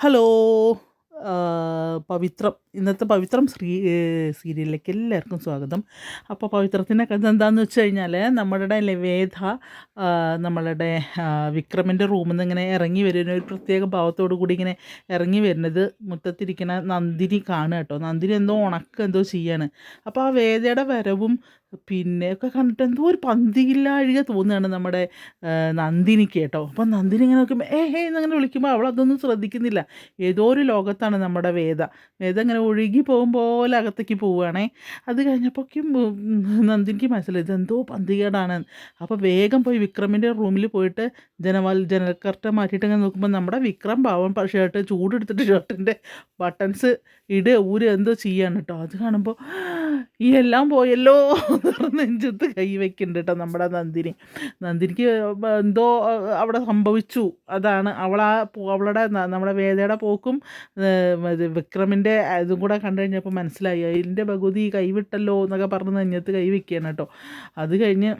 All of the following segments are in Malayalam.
ഹലോ. പവിത്രം. ഇന്നത്തെ പവിത്രം ശ്രീ സീരിയലിലേക്ക് എല്ലാവർക്കും സ്വാഗതം. അപ്പോൾ പവിത്രത്തിന്റെ കഥ എന്താണെന്ന് വെച്ച് കഴിഞ്ഞാൽ നമ്മളുടെ ലവേദ വേദ നമ്മളുടെ വിക്രമിന്റെ റൂമിൽ നിന്ന് ഇങ്ങനെ ഇറങ്ങി വരുന്ന ഒരു പ്രത്യേക ഭാവത്തോടു കൂടി ഇങ്ങനെ ഇറങ്ങി വരുന്നത് മുറ്റത്തിരിക്കുന്ന നന്ദിനി കാണുക കേട്ടോ. നന്ദിനി എന്തോ ഉണക്കം എന്തോ ചെയ്യാണ്. അപ്പോൾ ആ വേദയുടെ വരവും പിന്നെ ഒക്കെ കണ്ടിട്ട് എന്തോ ഒരു പന്തിയില്ലാഴിക തോന്നുകയാണ് നമ്മുടെ നന്ദിനിക്ക് കേട്ടോ. അപ്പം നന്ദിനി ഇങ്ങനെ നോക്കുമ്പോൾ ഏ ഹേ എന്നങ്ങനെ വിളിക്കുമ്പോൾ അവൾ അതൊന്നും ശ്രദ്ധിക്കുന്നില്ല. ഏതോ ഒരു ലോകത്താണ് നമ്മുടെ വേദ. വേദ ഇങ്ങനെ ഒഴുകി പോകും പോലെ അകത്തേക്ക് പോവുകയാണേ. അത് കഴിഞ്ഞപ്പോഴേക്കും നന്ദിനിക്ക് മനസ്സിലായി ഇതെന്തോ പന്തികേടാണ്. അപ്പോൾ വേഗം പോയി വിക്രമിന്റെ റൂമിൽ പോയിട്ട് ജനവാൽ ജനൽക്കർട്ട മാറ്റിയിട്ട് ഇങ്ങനെ നോക്കുമ്പോൾ നമ്മുടെ വിക്രം പാവൻ ഷർട്ട് ചൂടെടുത്തിട്ട് ഷർട്ടിന്റെ ബട്ടൺസ് ഇട് ഊര് എന്തോ ചെയ്യാണ് കേട്ടോ അത് കാണുമ്പോൾ ഈ എല്ലാം പോയല്ലോ. നെഞ്ചത്ത് കൈ വെക്കുന്നുണ്ട് കേട്ടോ നമ്മുടെ നന്ദിനി. നന്ദിനിക്ക് എന്തോ അവിടെ സംഭവിച്ചു. അതാണ് അവളാ അവളുടെ നമ്മുടെ വേദയുടെ പോക്കും വിക്രമിന്റെ ഇതും കൂടെ കണ്ടു കഴിഞ്ഞപ്പോൾ മനസ്സിലായി. അതിന്റെ ഭഗവതി കൈവിട്ടല്ലോ എന്നൊക്കെ പറഞ്ഞ് നെഞ്ഞത്ത് കൈ വെക്കുകയാണ് കേട്ടോ അത് കഴിഞ്ഞ്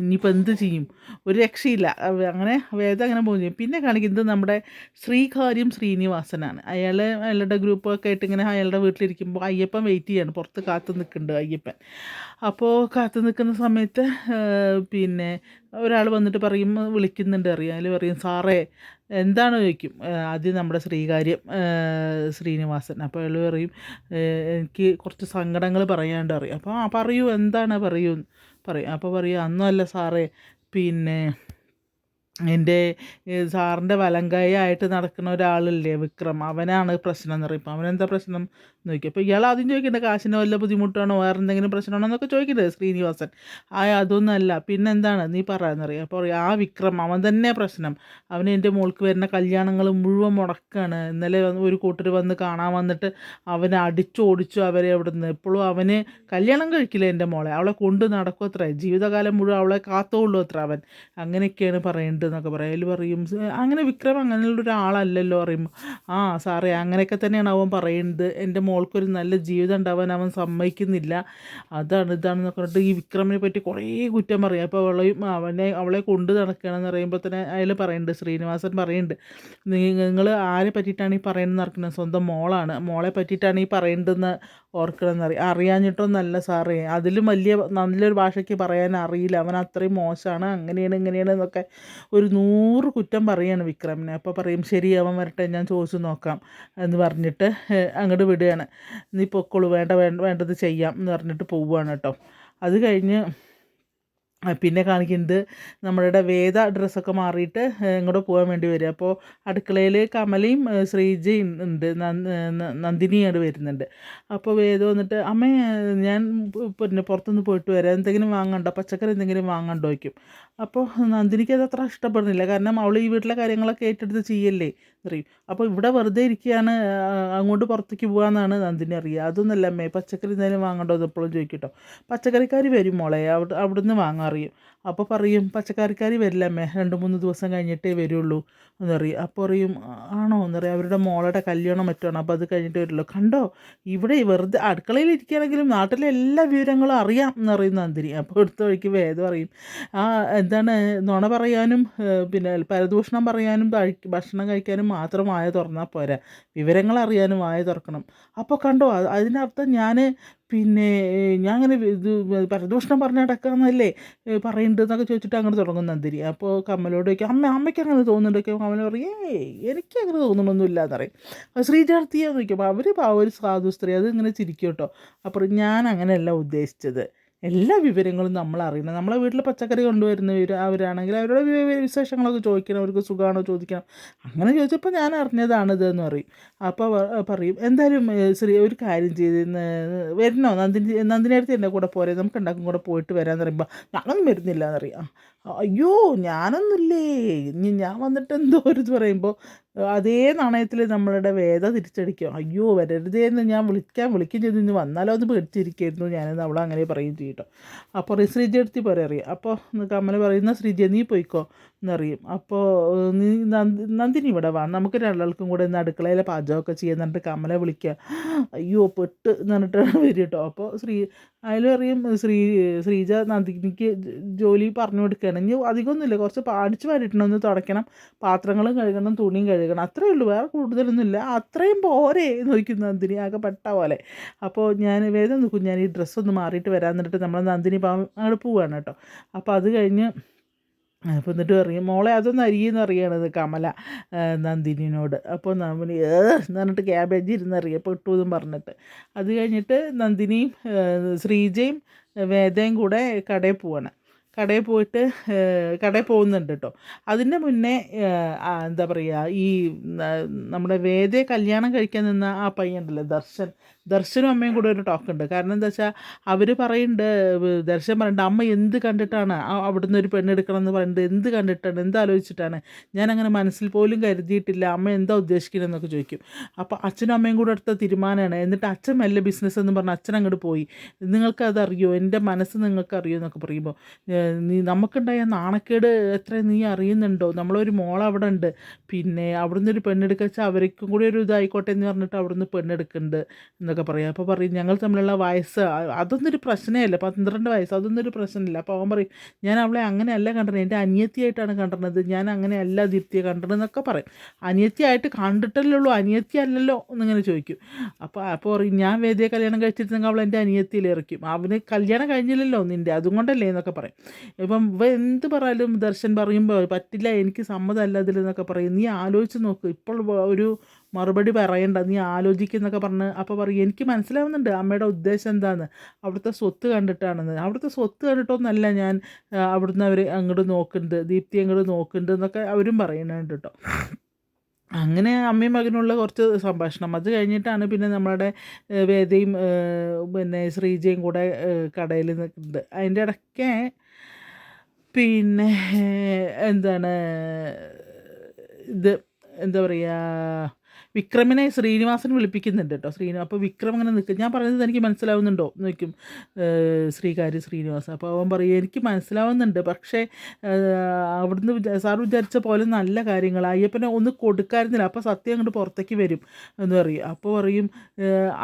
ഇനിയിപ്പോൾ എന്ത് ചെയ്യും? ഒരു രക്ഷയില്ല. അങ്ങനെ വേദ അങ്ങനെ പോകും പിന്നെ കാണിക്കുന്നത് നമ്മുടെ ശ്രീകാര്യം ശ്രീനിവാസനാണ്. അയാൾ അയാളുടെ ഗ്രൂപ്പൊക്കെ ആയിട്ട് ഇങ്ങനെ അയാളുടെ വീട്ടിലിരിക്കുമ്പോൾ അയ്യപ്പൻ വെയിറ്റ് ചെയ്യാണ്. പുറത്ത് കാത്തു നിൽക്കുന്നുണ്ട് അയ്യപ്പൻ. അപ്പോൾ കാത്തു നിൽക്കുന്ന സമയത്ത് പിന്നെ ഒരാൾ വന്നിട്ട് പറയും വിളിക്കുന്നുണ്ട് അറിയാം. അതിൽ പറയും സാറേ എന്താണ് ചോദിക്കും? ആദ്യം നമ്മുടെ ശ്രീകാര്യം ശ്രീനിവാസൻ. അപ്പോൾ അയാൾ പറയും എനിക്ക് കുറച്ച് സങ്കടങ്ങൾ പറയാണ്ട് അറിയാം അപ്പോൾ പറയൂ എന്താണ് പറയൂ? പറയും. അപ്പോൾ പറയും അന്നല്ല സാറേ പിന്നെ എന്റെ സാറിന്റെ വലങ്കായായിട്ട് നടക്കുന്ന ഒരാളില്ലേ വിക്രം. അവനാണ് പ്രശ്നം എന്ന് പറയും. അപ്പോൾ അവനെന്താ പ്രശ്നം? എന്ന് ചോദിക്കും അപ്പോൾ ഇയാൾ ആദ്യം ചോദിക്കേണ്ടത് കാശിന് വല്ല ബുദ്ധിമുട്ടാണോ? വേറെ എന്തെങ്കിലും പ്രശ്നമാണോ എന്നൊക്കെ ചോദിക്കേണ്ടത് ശ്രീനിവാസൻ. ആ അതൊന്നുമല്ല. പിന്നെന്താണ് നീ പറയാന്നറിയാം അപ്പോൾ പറയും ആ വിക്രം അവൻ തന്നെ പ്രശ്നം. അവന് എന്റെ മോൾക്ക് വരുന്ന കല്യാണങ്ങൾ മുഴുവൻ മുടക്കാണ്. ഇന്നലെ ഒരു കൂട്ടർ വന്ന് കാണാൻ വന്നിട്ട് അവനെ അടിച്ചോടിച്ചു അവരെ അവിടുന്ന്. ഇപ്പോഴും അവന് കല്യാണം കഴിക്കില്ല എന്റെ മോളെ. അവളെ കൊണ്ട് നടക്കും അത്ര. ജീവിതകാലം മുഴുവൻ അവളെ കാത്തോളൂ അത്ര അവൻ. അങ്ങനെയൊക്കെയാണ് പറയേണ്ടത്. എന്നൊക്കെ പറയും. അതിൽ പറയും അങ്ങനെ വിക്രം അങ്ങനെയുള്ള ഒരാളല്ലല്ലോ പറയുമ്പോൾ ആ സാറേ അങ്ങനെയൊക്കെ തന്നെയാണ് അവൻ പറയുന്നത്. എന്റെ മോൾക്കൊരു നല്ല ജീവിതം ഉണ്ടാവാൻ അവൻ സമ്മതിക്കുന്നില്ല. അതാണ് ഇതാണെന്നൊക്കെ പറഞ്ഞിട്ട് ഈ വിക്രമിനെ പറ്റി കുറേ കുറ്റം പറയും. അപ്പോൾ അവളെയും അവനെ അവളെ കൊണ്ടു നടക്കുകയാണെന്ന് പറയുമ്പോൾ തന്നെ അയാൾ പറയുന്നുണ്ട് ശ്രീനിവാസൻ പറയുന്നുണ്ട് നിങ്ങൾ ആരെ പറ്റിയിട്ടാണ് ഈ പറയുന്നത് നടക്കുന്നത് സ്വന്തം മോളാണ്. മോളെ പറ്റിയിട്ടാണ് ഈ പറയുന്നതെന്ന് ഓർക്കണമെന്ന് അറിയാഞ്ഞിട്ടോ അറിയാഞ്ഞിട്ടൊന്നല്ല സാറേ. അതിലും വലിയ നല്ലൊരു ഭാഷയ്ക്ക് പറയാൻ അറിയില്ല. അവൻ അത്രയും മോശമാണ് അങ്ങനെയാണ് ഇങ്ങനെയാണ് എന്നൊക്കെ ഒരു നൂറ് കുറ്റം പറയാണ് വിക്രമിനെ. അപ്പോൾ പറയും ശരി അവൻ വരട്ടെ ഞാൻ ചോദിച്ചു നോക്കാം എന്ന് പറഞ്ഞിട്ട് അങ്ങോട്ട് വിടുകയാണ്. നീ പൊക്കോളൂ വേണ്ട വേണ്ട വേണ്ടത് ചെയ്യാം എന്ന് പറഞ്ഞിട്ട് പോവുകയാണ് കേട്ടോ. അത് കഴിഞ്ഞ് പിന്നെ കാണിക്കുന്നത് നമ്മളുടെ വേദ ഡ്രസ്സൊക്കെ മാറിയിട്ട് ഇങ്ങോട്ട് പോകാൻ വേണ്ടി വരും അപ്പോൾ അടുക്കളയിൽ കമലയും ശ്രീജയും ഉണ്ട്. നന്ദിനിയാണ് വരുന്നുണ്ട്. അപ്പോൾ വേദ വന്നിട്ട് അമ്മേ ഞാൻ പിന്നെ പുറത്തുനിന്ന് പോയിട്ട് വരാം. എന്തെങ്കിലും വാങ്ങണ്ടോ? പച്ചക്കറി എന്തെങ്കിലും വാങ്ങണ്ടോ? വയ്ക്കും അപ്പോൾ നന്ദിനിക്ക് അത് അത്ര ഇഷ്ടപ്പെടുന്നില്ല. കാരണം അവൾ ഈ വീട്ടിലെ കാര്യങ്ങളൊക്കെ ഏറ്റെടുത്ത് ചെയ്യല്ലേ? അറിയും അപ്പോൾ ഇവിടെ വെറുതെ ഇരിക്കുകയാണ് അങ്ങോട്ട് പുറത്തേക്ക് പോകാമെന്നാണ് നന്ദിനി അറിയുക. അതൊന്നുമല്ല അമ്മേ പച്ചക്കറി എന്തെങ്കിലും വാങ്ങണ്ടോ എന്ന് എപ്പോഴും ചോദിക്കട്ടോ പച്ചക്കറിക്കാർ വരും മോളെ അവിടെ അവിടുന്ന് വാങ്ങാൻ അപ്പോൾ പറയും പച്ചക്കറിക്കാർ വരില്ല അമ്മേ രണ്ട് മൂന്ന് ദിവസം കഴിഞ്ഞിട്ടേ വരുള്ളൂ. എന്ന് പറയും. അപ്പോൾ പറയും ആണോ? എന്ന് പറയും. അവരുടെ മോളുടെ കല്യാണം മറ്റാണ്. അപ്പോൾ അത് കഴിഞ്ഞിട്ട് വരുള്ളൂ. കണ്ടോ? ഇവിടെ വെറുതെ അടുക്കളയിൽ ഇരിക്കുകയാണെങ്കിലും നാട്ടിലെ എല്ലാ വിവരങ്ങളും അറിയാം. എന്ന് പറയും നന്ദിനി. അപ്പോൾ എടുത്ത വഴിക്ക് വേദം പറയും. ആ എന്താണ്? നുണ പറയാനും പിന്നെ പരദൂഷണം പറയാനും ഭക്ഷണം കഴിക്കാനും മാത്രം വായ തുറന്നാൽ പോരാ. വിവരങ്ങൾ അറിയാനും വായ തുറക്കണം. അപ്പോൾ കണ്ടോ? അത് അതിനർത്ഥം ഞാൻ പിന്നെ ഞാൻ അങ്ങനെ ഇത് പരദൂഷണം പറഞ്ഞ് നടക്കാമെന്നല്ലേ ഏഹ്, പറയുന്നുണ്ടെന്നൊക്കെ ചോദിച്ചിട്ട് അങ്ങനെ തുടങ്ങും അന്തിരി. അപ്പോൾ കമ്മലോട് ചോദിക്കും അമ്മ അമ്മയ്ക്ക് അങ്ങനെ തോന്നുന്നുണ്ടൊക്കെ കമൽ പറയും ഏയ് എനിക്ക് അങ്ങനെ തോന്നണമൊന്നുമില്ല എന്ന് പറയും. അപ്പോൾ ശ്രീജാർത്തിയാന്ന് ചോദിക്കുമ്പോൾ അവർ ആ ഒരു സാധു സ്ത്രീ അത് ഇങ്ങനെ ചിരിക്കും കേട്ടോ. അപ്പോൾ ഞാൻ അങ്ങനെയല്ല ഉദ്ദേശിച്ചത്. എല്ലാ വിവരങ്ങളും നമ്മൾ അറിയണം നമ്മളെ വീട്ടിൽ പച്ചക്കറി കൊണ്ടുവരുന്നവർ അവരാണെങ്കിൽ അവരുടെ വിശേഷങ്ങളൊക്കെ ചോദിക്കണം. അവർക്ക് സുഖമാണോ ചോദിക്കണം. അങ്ങനെ ചോദിച്ചപ്പോൾ ഞാൻ അറിഞ്ഞതാണ് ഇതെന്ന് പറയും. അപ്പോൾ പറയും എന്തായാലും ശ്രീ ഒരു കാര്യം ചെയ്ത് വരണോ? നന്ദിനി നന്ദിനി അടുത്ത് എന്റെ കൂടെ പോരെ. നമുക്ക് ഉണ്ടാക്കും കൂടെ പോയിട്ട് വരാമെന്ന് പറയുമ്പോൾ ഞാനൊന്നും വരുന്നില്ല എന്നറിയാം അയ്യോ ഞാനൊന്നുമില്ലേ? ഇനി ഞാൻ വന്നിട്ട് എന്തോ ഒരു പറയുമ്പോൾ അതേ നാണയത്തിൽ നമ്മളുടെ വേദ തിരിച്ചടിക്കും അയ്യോ വരരുതേ എന്ന് ഞാൻ വിളിക്കാൻ വിളിക്കുകയും ചെയ്തു. ഇനി വന്നാലോ അത് പേടിച്ചിരിക്കായിരുന്നു. ഞാനെന്ന് അവൾ അങ്ങനെ പറയും ചെയ്യട്ടോ അപ്പോൾ ശ്രീജി എടുത്തി പറയാം അപ്പോൾ കമ്മൽ പറയുന്ന ശ്രീജി നീ പോയിക്കോ എന്നറിയും. അപ്പോൾ നീ നന്ദി നന്ദിനി ഇവിടെ വാ. നമുക്ക് രണ്ടാൾക്കും കൂടെ ഇന്ന് അടുക്കളയിലെ പാചകമൊക്കെ ചെയ്യാൻ എന്നിട്ട് കമ്മലെ വിളിക്കുക. അയ്യോ പെട്ട് എന്ന് പറഞ്ഞിട്ട് വരും കേട്ടോ അപ്പോൾ ശ്രീ അതിൽ പറയും ശ്രീ ശ്രീജ നന്ദിനിക്ക് ജോലി പറഞ്ഞു കൊടുക്കുകയാണ്. ഇനി അധികമൊന്നുമില്ല. കുറച്ച് പാടിച്ച് വരട്ടണം ഒന്ന് തുടയ്ക്കണം. പാത്രങ്ങളും കഴുകണം. തുണിയും കഴുകണം. അത്രയേ ഉള്ളൂ. വേറെ കൂടുതലൊന്നുമില്ല. അത്രയും പോരെ നോക്കും നന്ദിനി. ആകെ പെട്ട പോലെ. അപ്പോൾ ഞാൻ വേദം നോക്കും ഞാൻ ഈ ഡ്രസ്സ് ഒന്ന് മാറിയിട്ട് വരാൻ എന്നിട്ട് നമ്മൾ നന്ദിനി പാവം അങ്ങോട്ട് പോവാണ് കേട്ടോ. അപ്പോൾ അത് കഴിഞ്ഞ് അപ്പോൾ എന്നിട്ട് പറയും മോളെ അതൊന്ന് അരിയെന്ന് അറിയണത് കമല നന്ദിനിയോട് അപ്പോൾ ഏ എന്ന് പറഞ്ഞിട്ട് ക്യാബേജ് പെട്ടു എന്നും പറഞ്ഞിട്ട്. അത് കഴിഞ്ഞിട്ട് നന്ദിനിയും ശ്രീജയും വേദയും കൂടെ കടയിൽ പോവാണ്. കടയിൽ പോയിട്ട് കടയിൽ പോകുന്നുണ്ട് കേട്ടോ അതിന്റെ മുന്നേ എന്താ പറയുക ഈ നമ്മുടെ വേദയെ കല്യാണം കഴിക്കാൻ നിന്ന ആ പയ്യുണ്ടല്ലോ ദർശൻ ദർശനും അമ്മയും കൂടെ ഒരു ടോക്ക് ഉണ്ട്. കാരണം എന്താ വെച്ചാൽ അവർ പറയുന്നുണ്ട് ദർശൻ പറയുന്നുണ്ട് അമ്മ എന്ത് കണ്ടിട്ടാണ് അവിടുന്ന് ഒരു പെണ്ണെടുക്കണം എന്ന് പറയുന്നത് എന്ത് കണ്ടിട്ടാണ് എന്ത് ആലോചിച്ചിട്ടാണ്? ഞാൻ അങ്ങനെ മനസ്സിൽ പോലും കരുതിയിട്ടില്ല അമ്മ എന്താ ഉദ്ദേശിക്കുന്നതെന്നൊക്കെ ചോദിക്കും. അപ്പോൾ അച്ഛനും അമ്മയും കൂടെ അടുത്ത തീരുമാനമാണ് എന്നിട്ട് അച്ഛൻ മെല്ല ബിസിനസ് എന്ന് പറഞ്ഞ് അച്ഛൻ അങ്ങോട്ട് പോയി. നിങ്ങൾക്ക് അതറിയോ എന്റെ മനസ്സ് നിങ്ങൾക്ക് അറിയോ എന്നൊക്കെ പറയുമ്പോൾ നീ നമുക്കുണ്ടായ നാണക്കേട് എത്ര നീ അറിയുന്നുണ്ടോ? നമ്മളൊരു മോൾ അവിടെ ഉണ്ട് പിന്നെ അവിടുന്ന് ഒരു പെണ്ണെടുക്കുക വെച്ചാൽ അവർക്കും കൂടി ഒരു ഇതായിക്കോട്ടെ എന്ന് പറഞ്ഞിട്ട് അവിടുന്ന് പെണ്ണെടുക്കുന്നുണ്ട് എന്നൊക്കെ പറയും. അപ്പോൾ പറയും ഞങ്ങൾ തമ്മിലുള്ള വയസ്സ് അതൊന്നൊരു പ്രശ്നമല്ല പന്ത്രണ്ട് വയസ്സ് അതൊന്നും ഒരു പ്രശ്നമില്ല. അപ്പോൾ അവൻ പറയും ഞാൻ അവളെ അങ്ങനെയല്ല കണ്ടത് എന്റെ അനിയത്തിയായിട്ടാണ് കണ്ടത് ഞാൻ അങ്ങനെയല്ല ദീപ്തിയെ കണ്ടതെന്നൊക്കെ പറയും. അനിയത്തിയായിട്ട് കണ്ടിട്ടല്ലേ ഉള്ളൂ അനിയത്തി അല്ലല്ലോ എന്നിങ്ങനെ ചോദിക്കും. അപ്പോൾ അപ്പോൾ പറയും ഞാൻ വേദിയെ കല്യാണം കഴിച്ചിരുന്നെങ്കിൽ അവൾ എന്റെ അനിയത്തിയിൽ ഇറക്കും. അവന് കല്യാണം കഴിഞ്ഞില്ലല്ലോ നിന്റെ അതുകൊണ്ടല്ലേ എന്നൊക്കെ പറയും. ഇപ്പം ഇവ എന്ത് പറയാലും ദർശൻ പറയുമ്പോൾ പറ്റില്ല എനിക്ക് സമ്മതമല്ല അതിലെന്നൊക്കെ പറയും. നീ ആലോചിച്ച് നോക്ക്. ഇപ്പോൾ ഒരു മറുപടി പറയണ്ട നീ ആലോചിക്കുന്നൊക്കെ പറഞ്ഞ് അപ്പോൾ പറയും എനിക്ക് മനസ്സിലാവുന്നുണ്ട് അമ്മയുടെ ഉദ്ദേശം എന്താണെന്ന് അവിടുത്തെ സ്വത്ത് കണ്ടിട്ടാണെന്ന്. അവിടുത്തെ സ്വത്ത് കണ്ടിട്ടൊന്നല്ല ഞാൻ അവിടുന്ന് അവർ അങ്ങോട്ട് നോക്കുന്നുണ്ട് ദീപ്തി അങ്ങോട്ട് നോക്കുന്നുണ്ട് എന്നൊക്കെ അവരും പറയുന്നുണ്ട് കേട്ടോ അങ്ങനെ അമ്മയും മകനുള്ള കുറച്ച് സംഭാഷണം. അത് കഴിഞ്ഞിട്ടാണ് പിന്നെ നമ്മളുടെ ഏഹ്, വേദയും പിന്നെ ശ്രീജയും കൂടെ കടയിൽ നിൽക്കുന്നത്. അതിന്റെ ഇടയ്ക്ക് പിന്നെ എന്താണ് ഇത് എന്താ പറയുക വിക്രമിനെ ശ്രീനിവാസൻ വിളിപ്പിക്കുന്നുണ്ട് കേട്ടോ. ശ്രീനി അപ്പോൾ വിക്രം അങ്ങനെ നിൽക്കും. ഞാൻ പറയുന്നത് എനിക്ക് മനസ്സിലാവുന്നുണ്ടോ? എന്ന് ഏഹ്, ശ്രീകാര്യ ശ്രീനിവാസൻ. അപ്പോൾ അവൻ പറയും എനിക്ക് മനസ്സിലാവുന്നുണ്ട്. പക്ഷേ അവിടുന്ന് സാർ വിചാരിച്ച പോലെ നല്ല കാര്യങ്ങൾ. അയ്യപ്പനെ ഒന്ന് കൊടുക്കായിരുന്നില്ല. അപ്പോൾ സത്യം അങ്ങോട്ട് പുറത്തേക്ക് വരും എന്ന് പറയും. അപ്പോൾ പറയും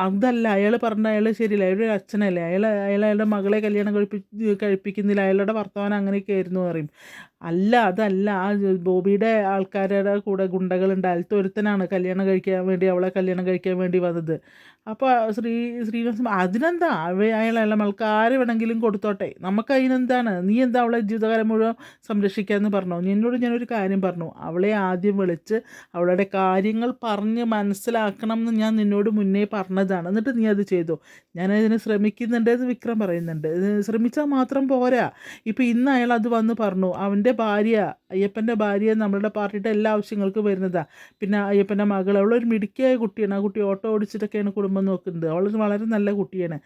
അതല്ല അയാൾ പറഞ്ഞ അയാൾ ശരിയല്ല. അയാളുടെ അച്ഛനല്ലേ. അയാൾ അയാൾ അയാളുടെ മകളെ കല്യാണം കഴിപ്പി കഴിപ്പിക്കുന്നില്ല. അയാളുടെ വർത്തമാനം അങ്ങനെയൊക്കെ ആയിരുന്നു പറയും. അല്ല അതല്ല. ആ ബോബിയുടെ ആൾക്കാരുടെ കൂടെ ഗുണ്ടകളുണ്ട്. അൽത്തൊരുത്തനാണ് കല്യാണം കഴിക്കാൻ വേണ്ടി അവളെ കല്യാണം കഴിക്കാൻ വേണ്ടി വന്നത്. അപ്പോൾ ശ്രീ ശ്രീനിവാസൻ അതിനെന്താ? അയാൾ അയാളെ മകൾക്ക് ആര് വേണമെങ്കിലും കൊടുത്തോട്ടെ. നമുക്ക് അതിനെന്താണ്? നീ എന്താ അവളെ ജീവിതകാലം മുഴുവൻ സംരക്ഷിക്കാമെന്ന് പറഞ്ഞു? നിന്നോട് ഞാനൊരു കാര്യം പറഞ്ഞു. അവളെ ആദ്യം വിളിച്ച് അവളുടെ കാര്യങ്ങൾ പറഞ്ഞ് മനസ്സിലാക്കണം എന്ന് ഞാൻ നിന്നോട് മുന്നേ പറഞ്ഞതാണ്. എന്നിട്ട് നീ അത് ചെയ്തു? ഞാനതിന് ശ്രമിക്കുന്നുണ്ട് എന്ന് വിക്രം പറയുന്നുണ്ട്. ശ്രമിച്ചാൽ മാത്രം പോരാ. ഇപ്പോൾ ഇന്ന് അയാൾ അത് വന്ന് പറഞ്ഞു. അവന്റെ ഭാര്യ അയ്യപ്പന്റെ ഭാര്യ നമ്മളുടെ പാർട്ടിയുടെ എല്ലാ ആവശ്യങ്ങൾക്കും വരുന്നതാണ് പിന്നെ അയ്യപ്പന്റെ മകൾ അവളൊരു മിടുക്കിയായ കുട്ടിയാണ്. ആ കുട്ടി ഓട്ടോ ഓടിച്ചിട്ടൊക്കെയാണ് കുടുംബം നോക്കുന്നത് അവൾ വളരെ നല്ല കുട്ടിയാണ്.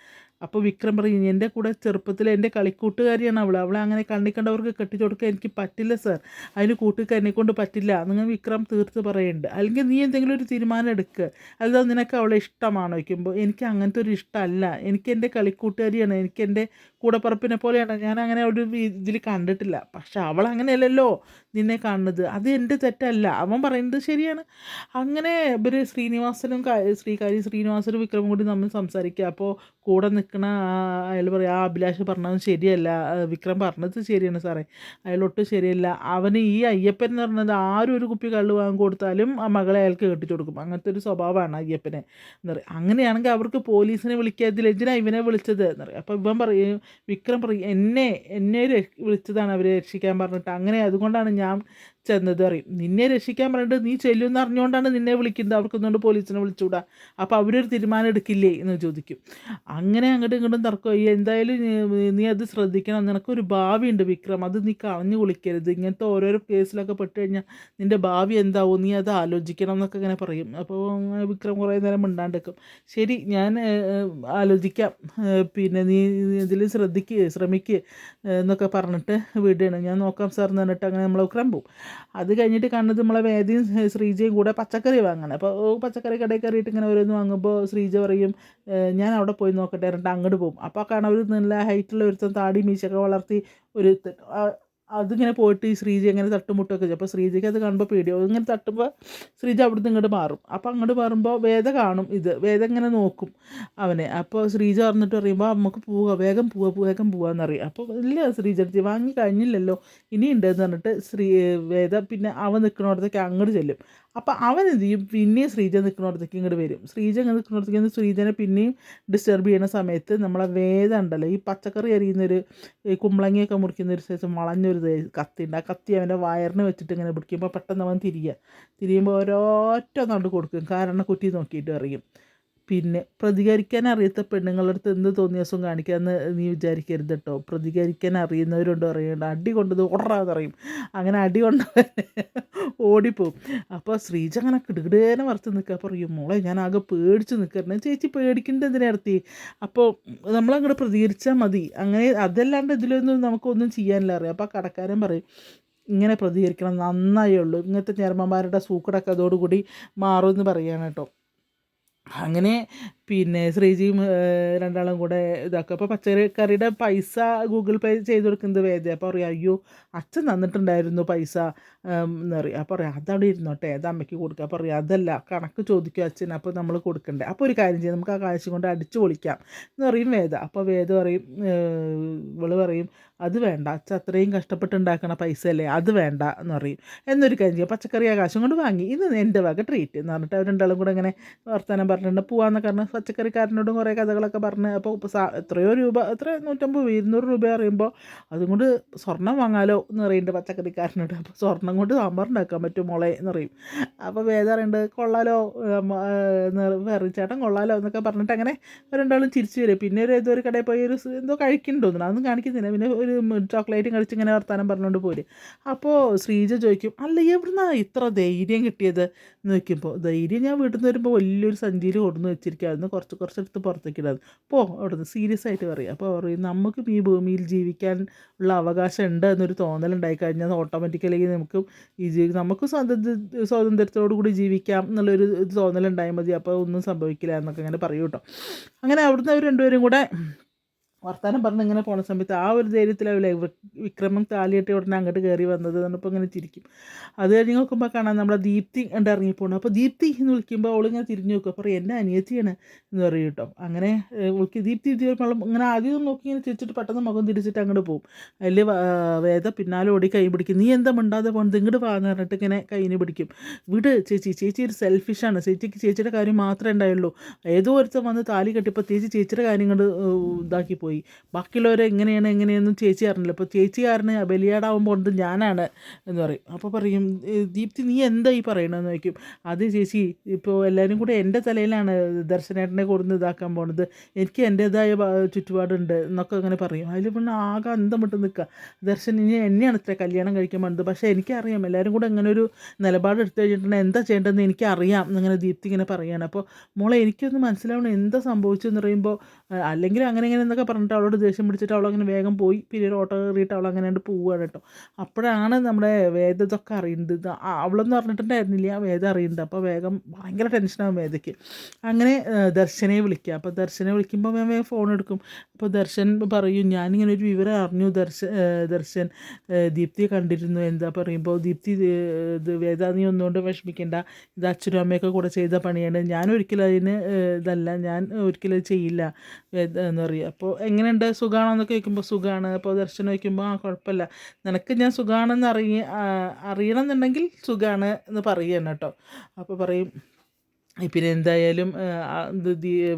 അപ്പോൾ വിക്രം പറയും എന്റെ കൂടെ ചെറുപ്പത്തിൽ എന്റെ കളിക്കൂട്ടുകാരിയാണ് അവൾ അവളെ അങ്ങനെ കണ്ണി കണ്ടവർക്ക് കെട്ടിച്ചു കൊടുക്കാൻ എനിക്ക് പറ്റില്ല സർ അതിന് കൂട്ടുകാരനെ കൊണ്ട് പറ്റില്ല. നിങ്ങൾ വിക്രം തീർത്ത് പറയുന്നുണ്ട് അല്ലെങ്കിൽ നീ എന്തെങ്കിലും ഒരു തീരുമാനം എടുക്കുക അല്ലാതെ നിനക്ക് അവളെ ഇഷ്ടമാണോ? വയ്ക്കുമ്പോൾ എനിക്ക് അങ്ങനത്തെ ഒരു ഇഷ്ടമല്ല എനിക്ക് എന്റെ കളിക്കൂട്ടുകാരിയാണ്. എനിക്ക് എന്റെ കൂടപ്പറപ്പിനെ പോലെയാണ്. ഞാൻ അങ്ങനെ ഒരു ഇതിൽ കണ്ടിട്ടില്ല. പക്ഷെ അവൾ അങ്ങനെയല്ലല്ലോ നിന്നെ കാണുന്നത്. അത് എന്റെ തെറ്റല്ല. അവൻ പറയുന്നത് ശരിയാണ്. അങ്ങനെ ഇവർ ശ്രീനിവാസനും ശ്രീകാരി ശ്രീനിവാസനും വിക്രമും കൂടി നമ്മൾ സംസാരിക്കുക അപ്പോൾ കൂടെ നിൽക്കണ അയാൾ പറയും ആ അഭിലാഷ് പറഞ്ഞത് ശരിയല്ല വിക്രം പറഞ്ഞത് ശരിയാണ് സാറേ. അയാളൊട്ടും ശരിയല്ല. അവന് ഈ അയ്യപ്പൻ എന്ന് പറഞ്ഞത് ആരും ഒരു കുപ്പി കള്ള് വാങ്ങി കൊടുത്താലും ആ മകളെ അയാൾക്ക് കെട്ടിച്ചു കൊടുക്കും. അങ്ങനത്തെ ഒരു സ്വഭാവമാണ് അയ്യപ്പനെ എന്ന് പറയും. അങ്ങനെയാണെങ്കിൽ അവർക്ക് പോലീസിനെ വിളിക്കാതിൽ എന്തിനാ ഇവനെ വിളിച്ചത് എന്ന് പറയും. അപ്പോൾ ഇവൻ പറയും വിക്രം പറയും എന്നെ എന്നെ വിളിച്ചതാണ് അവരെ രക്ഷിക്കാൻ പറഞ്ഞിട്ട്. അങ്ങനെ അതുകൊണ്ടാണ് ഞാൻ ചെന്നത് പറയും നിന്നെ രക്ഷിക്കാൻ പറഞ്ഞിട്ട് നീ ചെല്ലുമെന്ന് അറിഞ്ഞുകൊണ്ടാണ് നിന്നെ വിളിക്കുന്നത്. അവർക്കൊന്നുകൊണ്ട് പോലീസിനെ വിളിച്ചുകൂടാ. അപ്പോൾ അവരൊരു തീരുമാനം എടുക്കില്ലേ? എന്ന് ചോദിക്കും. അങ്ങനെ അങ്ങോട്ടും ഇങ്ങോട്ടും തർക്കം. ഈ എന്തായാലും നീ- അത് ശ്രദ്ധിക്കണം. നിനക്കൊരു ഭാവിയുണ്ട് വിക്രം. അത് നീ കളഞ്ഞു കുളിക്കരുത്. ഇങ്ങനത്തെ ഓരോരോ കേസിലൊക്കെ പെട്ട് കഴിഞ്ഞാൽ നിന്റെ ഭാവി എന്താവും? നീ അത് ആലോചിക്കണം എന്നൊക്കെ ഇങ്ങനെ പറയും. അപ്പോൾ വിക്രം കുറേ നേരം മിണ്ടാണ്ടെക്കും ശരി ഞാൻ ആലോചിക്കാം. പിന്നെ നീ ഇതിൽ ശ്രദ്ധിക്കുക ശ്രമിക്കുക എന്നൊക്കെ പറഞ്ഞിട്ട് വിടുകയാണ്. ഞാൻ നോക്കാം സാർ എന്ന് പറഞ്ഞിട്ട് അങ്ങനെ നമ്മൾ വിക്രം പോവും. അത് കഴിഞ്ഞിട്ട് കണ്ടത് നമ്മളെ വേദിയും ശ്രീജയും കൂടെ പച്ചക്കറി വാങ്ങണം. അപ്പോൾ പച്ചക്കറി കടയിൽ കയറിയിട്ട് ഇങ്ങനെ ഓരോന്ന് വാങ്ങുമ്പോൾ ശ്രീജ പറയും ഞാൻ അവിടെ പോയി നോക്കട്ടെ എന്നിട്ട് അങ്ങോട്ട് പോകും. അപ്പോൾ കാണാൻ ഒരു നല്ല ഹൈറ്റുള്ള ഒരുത്തൻ താടി മീശൊക്കെ വളർത്തി ഒരു അതിങ്ങനെ പോയിട്ട് ഈ ശ്രീജി ഇങ്ങനെ തട്ടുമുട്ടൊക്കെ ചെയ്യും. അപ്പോൾ ശ്രീജിക്ക് അത് കാണുമ്പോൾ പേടിയാവും. ഇങ്ങനെ തട്ടുമ്പോൾ ശ്രീജി അവിടുന്ന് ഇങ്ങോട്ട് മാറും. അപ്പോൾ അങ്ങോട്ട് മാറുമ്പോൾ വേദ കാണും ഇത്. വേദ ഇങ്ങനെ നോക്കും അവനെ. അപ്പോൾ ശ്രീജ പറഞ്ഞിട്ട് പറയുമ്പോൾ നമുക്ക് പോവുക വേഗം പോവുക വേഗം പോവാന്നറിയാം അപ്പോൾ ഇല്ല ശ്രീജ അടുത്ത് വാങ്ങി കഴിഞ്ഞില്ലല്ലോ ഇനിയുണ്ട് എന്ന് പറഞ്ഞിട്ട് ശ്രീ വേദ പിന്നെ അവൻ നിൽക്കണോടത്തേക്ക് അങ്ങോട്ട് ചെല്ലും. അപ്പോൾ അവൻ എന്ത് ചെയ്യും? പിന്നെയും ശ്രീജ നിൽക്കുന്നിടത്തേക്ക് ഇങ്ങോട്ട് വരും. ശ്രീജ ഇങ്ങനെ നിൽക്കുന്നിടത്തേക്ക് ശ്രീജനെ പിന്നെയും ഡിസ്റ്റർബ് ചെയ്യുന്ന സമയത്ത് നമ്മളെ വേദം ഉണ്ടല്ലോ. ഈ പച്ചക്കറി അരിയുന്നൊരു കുമ്പളങ്ങിയൊക്കെ മുറിക്കുന്ന ഒരു ശേഷം വളഞ്ഞൊരു ദേ കത്തി ഉണ്ട്. ആ കത്തി അവന്റെ വയറിന് വെച്ചിട്ട് ഇങ്ങനെ പിടിക്കുമ്പോൾ പെട്ടെന്ന് അവൻ തിരിയുക തിരിയുമ്പോൾ ഒരൊറ്റ നണ്ട് കൊടുക്കും. കാരണം കുറ്റി നോക്കിയിട്ട് അറിയും പിന്നെ പ്രതികരിക്കാൻ അറിയാത്ത പെണ്ണുങ്ങളുടെ അടുത്ത് എന്ത് തോന്നിയ ദിവസം കാണിക്കാമെന്ന് നീ വിചാരിക്കരുത് കേട്ടോ പ്രതികരിക്കാൻ അറിയുന്നവരുണ്ട് അറിയണ്ട. അടി കൊണ്ടത് ഓടാന്ന് അറിയും. അങ്ങനെ അടി കൊണ്ട് ഓടിപ്പോവും. അപ്പോൾ ശ്രീജ അങ്ങനെ കിടുകിടേനെ വറുത്ത് നിൽക്കുക പറയും മോളെ ഞാൻ ആകെ പേടിച്ച് നിൽക്കരുത് ചേച്ചി പേടിക്കേണ്ട എന്തിനടുത്തി അപ്പോൾ നമ്മളങ്ങോട്ട് പ്രതികരിച്ചാൽ മതി. അങ്ങനെ അതല്ലാണ്ട് ഇതിലൊന്നും നമുക്കൊന്നും ചെയ്യാനില്ല അറിയാം. അപ്പോൾ കടക്കാരൻ പറയും ഇങ്ങനെ പ്രതികരിക്കണം. നന്നായേ ഉള്ളൂ. ഇങ്ങനത്തെ ചേർമ്മമാരുടെ സൂക്കടൊക്കെ അതോടുകൂടി മാറുമെന്ന് പറയുകയാണ് കേട്ടോ അങ്ങനെ പിന്നെ ശ്രീജിയും രണ്ടാളും കൂടെ ഇതാക്കും. അപ്പോൾ പച്ചക്കറിയുടെ പൈസ ഗൂഗിൾ പേ ചെയ്ത് കൊടുക്കുന്നത് വേദ അപ്പോൾ പറയും അയ്യോ അച്ഛൻ തന്നിട്ടുണ്ടായിരുന്നു പൈസ. എന്ന് പറയും. അപ്പോൾ പറയാം അതവിടെ ഇരുന്നോട്ടെ അത് അമ്മയ്ക്ക് കൊടുക്കുക അപ്പോൾ പറയാം അതല്ല കണക്ക് ചോദിക്കും അച്ഛൻ അപ്പോൾ നമ്മൾ കൊടുക്കണ്ടേ. അപ്പോൾ ഒരു കാര്യം ചെയ്യാം നമുക്ക് ആ കാശ് കൊണ്ട് അടിച്ചു പൊളിക്കാം എന്ന് പറയും വേദ. അപ്പോൾ വേദ പറയും ഇവൾ പറയും അത് വേണ്ട അച്ഛൻ അത്രയും കഷ്ടപ്പെട്ടുണ്ടാക്കണ പൈസ അല്ലേ അത് വേണ്ട എന്ന് പറയും. എന്നൊരു കാര്യം ചെയ്യാം പച്ചക്കറി ആ കാശും കൊണ്ട് വാങ്ങി. ഇത് എന്റെ വക ട്രീറ്റ് എന്ന് പറഞ്ഞിട്ട് അവരുണ്ടാളും കൂടെ ഇങ്ങനെ വർത്തമാനം പറഞ്ഞിട്ടുണ്ട്. പോവാന്നൊക്കെ പറഞ്ഞ് പച്ചക്കറിക്കാരനോടും കുറേ കഥകളൊക്കെ പറഞ്ഞ് അപ്പോൾ എത്രയോ രൂപ എത്ര നൂറ്റമ്പത് ഇരുന്നൂറ് രൂപ അറിയുമ്പോൾ അതും കൊണ്ട് സ്വർണം വാങ്ങാലോ എന്ന് പറയുന്നുണ്ട് പച്ചക്കറിക്കാരനോട്. അപ്പോൾ സ്വർണം കൊണ്ട് സാമ്പാർ ഉണ്ടാക്കാൻ പറ്റും മോളെ എന്ന് പറയും. അപ്പോൾ വേദ കൊള്ളാലോ വെറിച്ചേട്ടൻ ചേട്ടൻ കൊള്ളാലോ എന്നൊക്കെ പറഞ്ഞിട്ട് അങ്ങനെ രണ്ടാളും ചിരിച്ചു വരും. പിന്നെ ഒരു ഏതോ ഒരു കടയിൽ പോയി ഒരു എന്തോ കഴിക്കുന്നുണ്ട് തോന്നുന്നു. അതൊന്നും കാണിക്കുന്നില്ല. പിന്നെ ഒരു ചോക്ലേറ്റും കഴിച്ച് ഇങ്ങനെ വർത്താനം പറഞ്ഞുകൊണ്ട് പോര്. അപ്പോൾ ശ്രീജ ചോദിക്കും അല്ല എവിടുന്ന ഇത്ര ധൈര്യം കിട്ടിയത്? എന്ന് വെക്കുമ്പോൾ ധൈര്യം ഞാൻ വീട്ടിൽ നിന്ന് വരുമ്പോൾ വലിയൊരു സഞ്ചിയിൽ കൊടുന്ന് വെച്ചിരിക്കുകയായിരുന്നു. കുറച്ച് കുറച്ചെടുത്ത് പുറത്തേക്ക് ഇടാതെ. പോ അവിടുന്ന് സീരിയസ് ആയിട്ട് പറയും. അപ്പോൾ പറയും നമുക്കും ഈ ഭൂമിയിൽ ജീവിക്കാൻ ഉള്ള അവകാശം ഉണ്ട് എന്നൊരു തോന്നലുണ്ടായി കഴിഞ്ഞാൽ ഓട്ടോമാറ്റിക്കലി നമുക്ക് ഈ ജീവി നമുക്ക് സ്വാതന്ത്ര്യ സ്വാതന്ത്ര്യത്തോടു കൂടി ജീവിക്കാം എന്നുള്ളൊരു തോന്നലുണ്ടായാൽ മതി. അപ്പോൾ ഒന്നും സംഭവിക്കില്ല എന്നൊക്കെ അങ്ങനെ പറയൂ കേട്ടോ. അങ്ങനെ അവിടുന്ന് അവർ രണ്ടുപേരും കൂടെ വർത്താനം പറഞ്ഞ് ഇങ്ങനെ പോണ സമയത്ത് ആ ഒരു ധൈര്യത്തിലാവില്ലേ. വിക്രമം താലിയിട്ട് ഉടനെ അങ്ങോട്ട് കയറി വന്നത് എന്നിപ്പോൾ ഇങ്ങനെ ചിരിക്കും. അത് കഴിഞ്ഞ് നോക്കുമ്പോൾ കാണാം നമ്മളെ ദീപ്തി ഉണ്ട് ഇറങ്ങിപ്പോണം. അപ്പോൾ ദീപ്തി എന്ന് വിളിക്കുമ്പോൾ അവളിങ്ങനെ തിരിഞ്ഞു നോക്കും. അപ്പോൾ എന്റെ അനിയത്തിയാണ് എന്ന് പറയും കേട്ടോ. അങ്ങനെ വിളിക്കും. ദീപ്തി ദീപം ഇങ്ങനെ ആദ്യം നോക്കി ഇങ്ങനെ ചിരിച്ചിട്ട് പെട്ടെന്ന് മുഖം തിരിച്ചിട്ട് അങ്ങോട്ട് പോകും അതിൽ വേദ പിന്നാലെ ഓടി കൈ പിടിക്കും. നീ എന്താ മിണ്ടാതെ പോകുന്നത് ഇങ്ങോട്ട് പോകാന്ന് പറഞ്ഞിട്ട് ഇങ്ങനെ കൈയിന് പിടിക്കും. വിട് ചേച്ചി ചേച്ചി ഒരു സെൽഫിഷാണ് ചേച്ചിക്ക് ചേച്ചിയുടെ കാര്യം മാത്രമേ ഉണ്ടായുള്ളൂ. ഏതോ ഒരുത്തം വന്ന് താലി കെട്ടിപ്പോൾ ചേച്ചി ചേച്ചിയുടെ കാര്യം കൊണ്ട് ഇതാക്കി പോയി. ബാക്കിയുള്ളവരെ എങ്ങനെയാണ് എങ്ങനെയെന്നും ചേച്ചി അറിഞ്ഞില്ല. അപ്പോൾ ചേച്ചി കാരണം ബലിയാടാവുമ്പോൾ ഉണ്ട് ഞാനാണ് എന്ന് പറയും. അപ്പോൾ പറയും ദീപ്തി നീ എന്താ ഈ പറയണമെന്ന് ചോദിക്കും. അത് ചേച്ചി ഇപ്പോൾ എല്ലാവരും കൂടെ എന്റെ തലയിലാണ് ദർശനേട്ടനെ കൊടുന്ന് ഇതാക്കാൻ പോണത്. എനിക്ക് എന്റേതായ ചുറ്റുപാടുണ്ട് എന്നൊക്കെ അങ്ങനെ പറയും. അതിൽ പിന്നെ ആകെ അന്തം വിട്ട് നിൽക്കുക ദർശൻ ഇനി എന്നെയാണ് ഇത്ര കല്യാണം കഴിക്കാൻ പോകുന്നത് പക്ഷേ എനിക്കറിയാം എല്ലാവരും കൂടെ അങ്ങനെ ഒരു നിലപാട് എടുത്തു കഴിഞ്ഞിട്ടുണ്ടെങ്കിൽ എന്താ ചെയ്യേണ്ടതെന്ന് എനിക്കറിയാം എന്നിങ്ങനെ ദീപ്തി ഇങ്ങനെ പറയുകയാണ് അപ്പോൾ മോളെ എനിക്കൊന്ന് മനസ്സിലാവണം എന്താ സംഭവിച്ചെന്ന് പറയുമ്പോൾ അല്ലെങ്കിൽ അങ്ങനെ ഇങ്ങനെ എന്നൊക്കെ പറഞ്ഞിട്ട് അവളോട് ദേഷ്യം പിടിച്ചിട്ട് അവളങ്ങനെ വേഗം പോയി. പിന്നെ ഒരു ഓട്ടോ കയറിയിട്ട് അവൾ അങ്ങനെ കണ്ട് പോവുകയാണ് കേട്ടോ. അപ്പോഴാണ് നമ്മുടെ വേദ ഇതൊക്കെ അറിയുന്നത്. അവളെന്ന് പറഞ്ഞിട്ടുണ്ടായിരുന്നില്ല. വേദ അറിയുന്നുണ്ട് അപ്പോൾ വേഗം ഭയങ്കര ടെൻഷനാകും വേദയ്ക്ക്. അങ്ങനെ ദർശനെ വിളിക്കുക. അപ്പോൾ ദർശനെ വിളിക്കുമ്പോൾ ഞാൻ വേഗം ഫോൺ എടുക്കും. അപ്പോൾ ദർശൻ പറയും ഞാനിങ്ങനെ ഒരു വിവരം അറിഞ്ഞു. ദർശ ദർശൻ ആ, ദീപ്തിയെ കണ്ടിരുന്നു. എന്താ പറയുമ്പോൾ ദീപ്തി വേദ നീ ഒന്നുകൊണ്ട് വിഷമിക്കേണ്ട. ഇത് അച്ഛനും അമ്മയൊക്കെ കൂടെ ചെയ്ത പണിയാണ്. ഞാൻ ഒരിക്കലും അതിന് ഇതല്ല. ഞാൻ ഒരിക്കലും ചെയ്യില്ല. എന്ന് പറയുക. അപ്പോൾ എങ്ങനെയുണ്ട്? സുഖമാണോ ചോദിക്കുമ്പോൾ സുഖമാണ് അപ്പോൾ ദർശനം വയ്ക്കുമ്പോൾ ആ കുഴപ്പമില്ല നിനക്ക് ഞാൻ സുഖമാണെന്ന് അറിയ അറിയണം എന്നുണ്ടെങ്കിൽ സുഖമാണ് എന്ന് പറയുകയാണ് കേട്ടോ. അപ്പോൾ പറയും പിന്നെ എന്തായാലും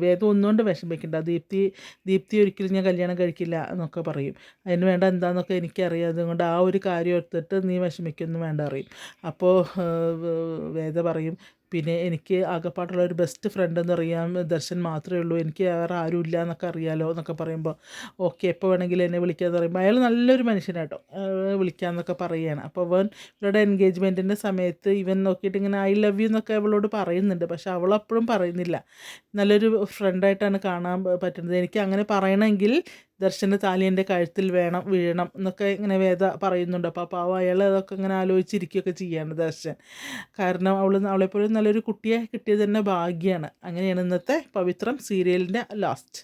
വേദം ഒന്നുകൊണ്ട് വിഷമിക്കണ്ട. ദീപ്തി ദീപ്തി ഒരിക്കലും ഞാൻ കല്യാണം കഴിക്കില്ല എന്നൊക്കെ പറയും. അതിന് വേണ്ട എന്താണെന്നൊക്കെ എനിക്കറിയാം. അതുകൊണ്ട് ആ ഒരു കാര്യം എടുത്തിട്ട് നീ വിഷമിക്കൊന്നും വേണ്ട അറിയും അപ്പോൾ വേദ പറയും പിന്നെ എനിക്ക് ആകെപ്പാടുള്ള ഒരു ബെസ്റ്റ് ഫ്രണ്ട് എന്ന് പറയാൻ ദർശൻ മാത്രമേ ഉള്ളൂ. എനിക്ക് വേറെ ആരും ഇല്ല എന്നൊക്കെ അറിയാലോ എന്നൊക്കെ പറയുമ്പോൾ ഓക്കെ എപ്പോൾ വേണമെങ്കിലും എന്നെ വിളിക്കാമെന്ന് പറയുമ്പോൾ അയാൾ നല്ലൊരു മനുഷ്യനാട്ടോ. വിളിക്കാമെന്നൊക്കെ പറയുകയാണ്. അപ്പോൾ അവൻ ഇവരുടെ എൻഗേജ്മെന്റിന്റെ സമയത്ത് ഇവൻ നോക്കിയിട്ട് ഇങ്ങനെ ഐ ലവ് യു എന്നൊക്കെ അവളോട് പറയുന്നുണ്ട്. പക്ഷെ അവളപ്പോഴും പറയുന്നില്ല. നല്ലൊരു ഫ്രണ്ടായിട്ടാണ് കാണാൻ പറ്റുന്നത്. എനിക്ക് അങ്ങനെ പറയണമെങ്കിൽ ദർശന താലി എന്റെ കഴുത്തിൽ വേണം വീഴണം എന്നൊക്കെ ഇങ്ങനെ വേദ പറയുന്നുണ്ട്. അപ്പോൾ അപ്പോൾ അയാൾ അതൊക്കെ ഇങ്ങനെ ആലോചിച്ചിരിക്കുകയൊക്കെ ചെയ്യാണ് ദർശൻ. കാരണം അവൾ അവളെപ്പോഴും നല്ലൊരു കുട്ടിയെ കിട്ടിയത് തന്നെ ഭാഗ്യമാണ് അങ്ങനെയാണ് ഇന്നത്തെ പവിത്രം സീരിയലിന്റെ ലാസ്റ്റ്